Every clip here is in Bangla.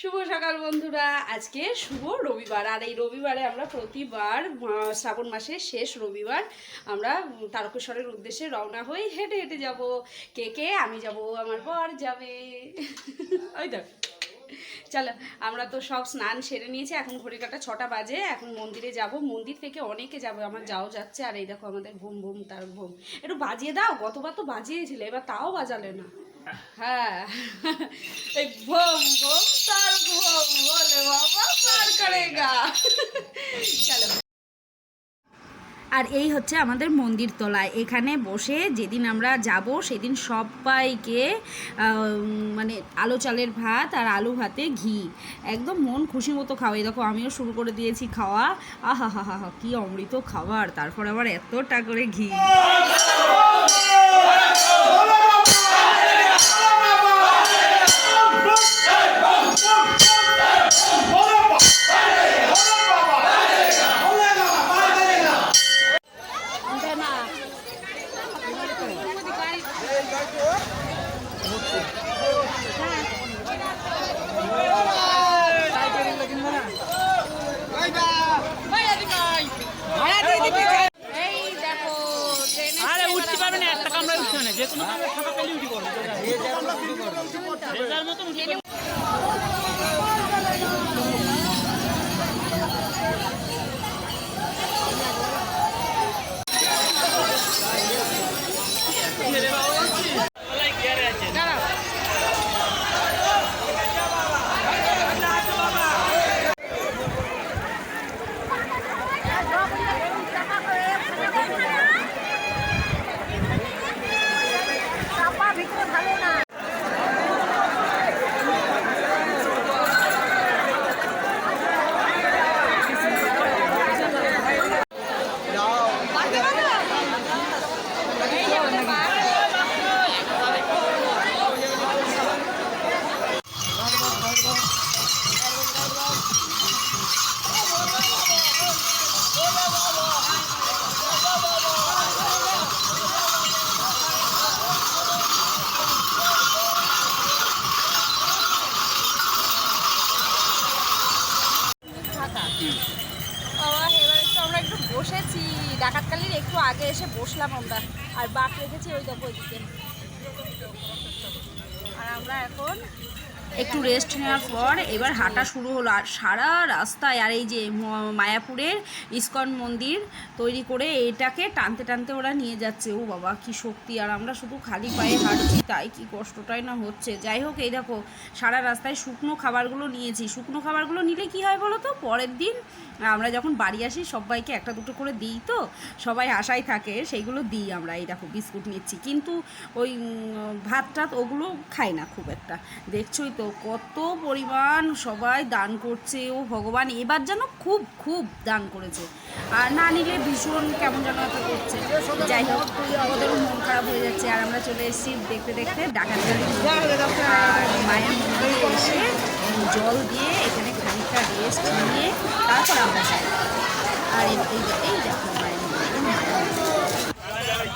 শুভ সকাল বন্ধুরা। আজকে শুভ রবিবার, আর এই রবিবারে আমরা প্রতিবার শ্রাবণ মাসের শেষ রবিবার আমরা তারকেশ্বরের উদ্দেশ্যে রওনা হয়ে হেঁটে হেঁটে যাব। কে কে? আমি যাব, আমার বর যাবে। ওই তো চলো, আমরা তো সব স্নান সেরে নিয়েছি, এখন ঘড়ি কাটা ছটা বাজে, এখন মন্দিরে যাব। মন্দির থেকে অনেকে যাব, আমার যাও যাচ্ছে, আর এই দেখো আমাদের ঘুম ভুম তার ভুম একটু বাজিয়ে দাও, গতবার তো বাজিয়েছিলে, এবার তাও বাজালে না। হ্যাঁ। এই ভোম ভোম তার পার করেগা। চলো। আর এই হচ্ছে আমাদের মন্দির তলায়। এখানে বসে যেদিন আমরা যাব, সেদিন সবাইকে মানে আলো চালের ভাত আর আলু ভাতে ঘি। একদম মন খুশি মতো খাওয়াই দেখো, আমিও শুরু করে দিয়েছি খাওয়া। আহা হা হা হা কী অমৃত খাবার। তারপর আবার এতটা করে ঘি এই দেখো ট্রেনে আরে উঠতে পারবে না একটা কামড়া উঠতে না যে কোনো কামড়া ফাঁকা পেলে উঠি করবে যে যার মতো উঠি করবে দাঁড়াও বাবা এবার একটু আমরা একটু বসেছি ডাকাতকালির একটু আগে এসে বসলাম আমরা। আর বাঘ রেখেছি ওই দেখো ওইদিকে। আর আমরা এখন একটু রেস্ট নেওয়ার পর এবার হাঁটা শুরু হলো। আর সারা রাস্তায় আর এই যে মায়াপুরের ইস্কন মন্দির তৈরি করে এটাকে টানতে টানতে ওরা নিয়ে যাচ্ছে। ও বাবা, কি শক্তি। আর আমরা শুধু খালি পায়ে হাঁটছি, তাই কি কষ্টটাই না হচ্ছে। যাই হোক, এই দেখো, সারা রাস্তায় শুকনো খাবারগুলো নিয়েছি। শুকনো খাবারগুলো নিলে কি হয় বলো তো? পরের দিন আমরা যখন বাড়ি আসি, সবাইকে একটা দুটো করে দিই তো, সবাই আশায় থাকে, সেইগুলো দিই আমরা। এই দেখো, বিস্কুট নিচ্ছি। কিন্তু ওই ভাত টাত ওগুলো খাই না খুব একটা। দেখছোই তো কত পরিমাণ সবাই দান করছে। ও ভগবান, এবার যেন খুব খুব দান করেছে। আর না নিলে ভীষণ কেমন যেন একটা করছে। যাই হোক ওদেরও মন খারাপ হয়ে যাচ্ছে। আর আমরা চলে এসেছি দেখতে দেখতে ডাকাতকালী মায়ের এসে জল দিয়ে এখানে খানিকটা রেস্ট নিয়ে তারপর আমরা যাই। আর এই দেখো মায়ের মন্দির, মায়ের মন্দির।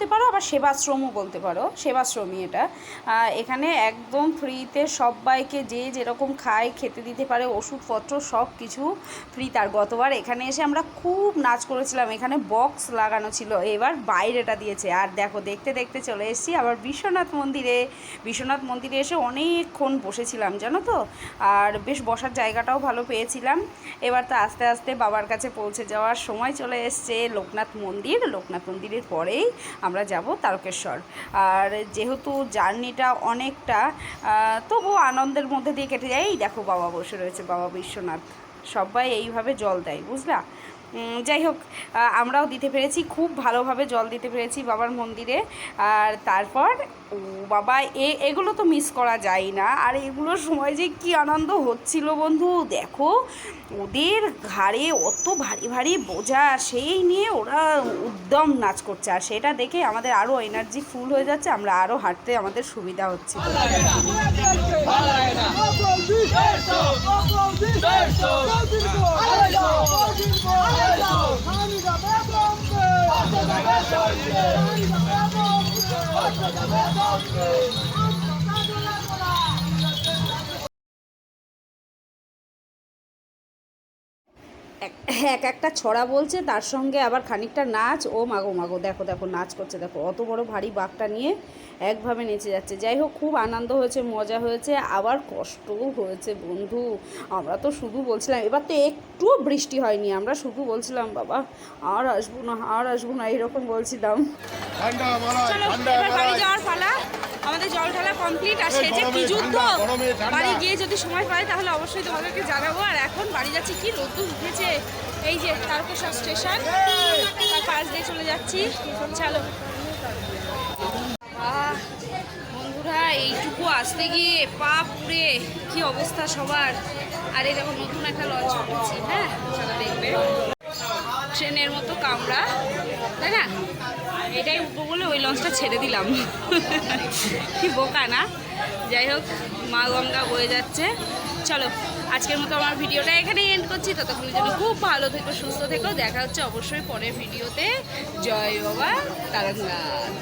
বলতে পারো, আবার সেবাশ্রমও বলতে পারো, সেবাশ্রমই এটা। এখানে একদম ফ্রিতে সবাইকে যে যেরকম খায়, খেতে দিতে পারে, ওষুধপত্র সব কিছু ফ্রি তার গতবার এখানে এসে আমরা খুব নাচ করেছিলাম, এখানে বক্স লাগানো ছিল। এবার বাইরেটা দিয়েছে। আর দেখো, দেখতে দেখতে চলে এসেছি আবার বিশ্বনাথ মন্দিরে। বিশ্বনাথ মন্দিরে এসে অনেকক্ষণ বসেছিলাম, জানো তো? আর বেশ বসার জায়গাটাও ভালো পেয়েছিলাম। এবার তো আস্তে আস্তে বাবার কাছে পৌঁছে যাওয়ার সময় চলে এসছে লোকনাথ মন্দির। লোকনাথ মন্দিরের পরেই আমরা যাব তারকেশ্বর। আর যেহেতু জার্নিটা অনেকটা তবু আনন্দের মধ্যে দিয়ে কেটে যায়। এই দেখো বাবা বসে রয়েছে, বাবা বিশ্বনাথ। সবাই এইভাবে জল দেয়, বুঝলা? যাই হোক আমরাও দিতে পেরেছি, খুব ভালোভাবে জল দিতে পেরেছি বাবার মন্দিরে। আর তারপর, ও বাবা, এ, এগুলো তো মিস করা যায় না। আর এগুলোর সময় যে কি আনন্দ হচ্ছিল বন্ধু, দেখো, ওদের ঘাড়ে অত ভারী ভারী বোঝা, সেই নিয়ে ওরা উদ্যম নাচ করছে। আর সেটা দেখে আমাদের আরও এনার্জি ফুল হয়ে যাচ্ছে, আমরা আরও হাঁটতে আমাদের সুবিধা হচ্ছে। এক এক একটা ছড়া বলছে তার সঙ্গে আবার খানিকটা নাচ। ও মাগো মাগো দেখো দেখো নাচ করছে দেখো অত বড় ভারী বাঘটা নিয়ে একভাবে নেচে যাচ্ছে। যাই হোক খুব আনন্দ হয়েছে মজা হয়েছে আবার কষ্টও হয়েছে বন্ধু। আমরা তো শুধু বলছিলাম এবার তো একটুও বৃষ্টি হয়নি। আমরা শুধু বলছিলাম বাবা আর আসব না আর আসব না এরকম বলছিলাম। বাড়ি যাওয়ার পালা। আমাদের জল ঢালা কমপ্লিট আর সে যে কি যুদ্ধ। বাড়ি গিয়ে যদি সময় পাই তাহলে অবশ্যই তোমাদেরকে জানাব। আর এখন বাড়ি যাচ্ছি কি? রোদ্দুর উঠেছে। এই যে তারকেশ্বর স্টেশন, তার পাশ দিয়ে চলে যাচ্ছি। চলো। বন্ধুরা, এইটুকু আসতে গিয়ে পা পুড়ে, কি অবস্থা সবার? আর এই দেখো, নতুন একটা লঞ্চ করছি হ্যাঁ? চলো দেখবে। ট্রেনের মতো কামড়া তাই না? এটাই উঠবো বলে ওই লঞ্চটা ছেড়ে দিলাম। কি বোকা না? যাই হোক, মা গঙ্গা বয়ে যাচ্ছে। চলো, আজকের মতো আমার ভিডিওটা এখানেই এন্ড করছি। ততক্ষণের জন্য খুব ভালো থেকো, সুস্থ থেকো। দেখা হচ্ছে অবশ্যই পরের ভিডিওতে। জয় বাবা তারকনাথ